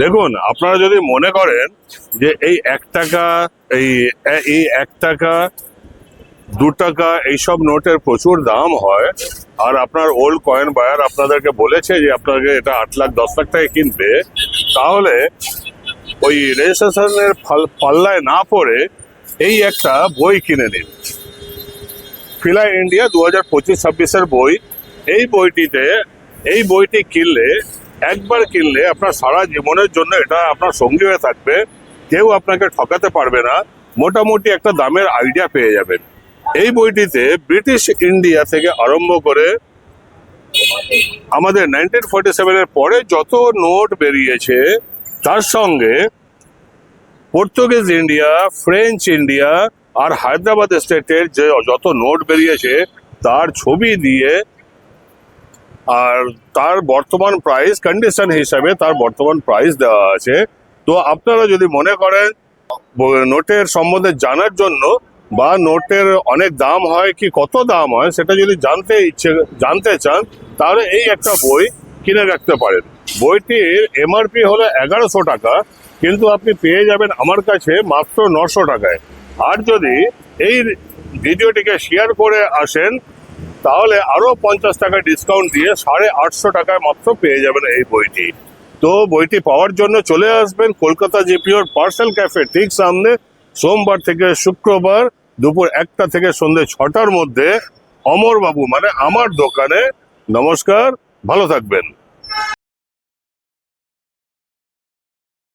দেখুন, আপনারা যদি মনে করেন যে এই এক টাকা, এই এই এক টাকা, দু টাকা, এইসব নোটের প্রচুর দাম হয়, আর আপনার ওল্ড কয়েন বায়ার আপনাদেরকে বলেছে যে আপনাকে এটা আট লাখ, দশ লাখ টাকা কিনবে, তাহলে ওই রেজিস্ট্রেশনের পাল্লায় না পড়ে এই একটা বই কিনে নিন। ফিলা ইন্ডিয়া দু হাজার পঁচিশ ছাব্বিশের বই, এই বইটিতে, এই বইটি কিনলে একবার কিনলে আপনার সারা জীবনের জন্য এটা আপনার সঙ্গী হয়ে থাকবে। কেউ আপনাকে ঠকাতে পারবে না। মোটামুটি একটা দামের আইডিয়া পেয়ে যাবেন। এই বইটিতে ব্রিটিশ ইন্ডিয়া থেকে আরম্ভ করে আমাদের নাইনটিন ফোর্টি সেভেনের পরে যত নোট বেরিয়েছে, তার সঙ্গে পর্তুগিজ ইন্ডিয়া, ফ্রেঞ্চ ইন্ডিয়া আর হায়দ্রাবাদ স্টেটের যে যত নোট বেরিয়েছে, তার ছবি দিয়ে আর তার বর্তমান প্রাইস কন্ডিশন হিসাবে তার বর্তমান প্রাইস দেওয়া আছে। তো আপনারা যদি মনে করেন, নোটের সম্বন্ধে জানার জন্য বা নোটের অনেক দাম হয় কি কত দাম হয়, সেটা যদি জানতে ইচ্ছে, জানতে চান, তাহলে এই একটা বই কিনে রাখতে পারেন। বইটির এমআরপি হলো এগারোশো টাকা, কিন্তু আপনি পেয়ে যাবেন আমার কাছে মাত্র নশো টাকায়। আর যদি এই ভিডিওটিকে শেয়ার করে আসেন তাহলে আরও পঞ্চাশ টাকা ডিসকাউন্ট দিয়ে সাড়ে আটশো টাকায় মাত্র পেয়ে যাবেন এই বইটি। তো বইটি পাওয়ার জন্য চলে আসবেন কলকাতা জিপিওর পার্সেল ক্যাফে ঠিক সামনে, সোমবার থেকে শুক্রবার দুপুর একটা থেকে সন্ধ্যে ছটার মধ্যে অমরবাবু মানে আমার দোকানে। নমস্কার, ভালো থাকবেন।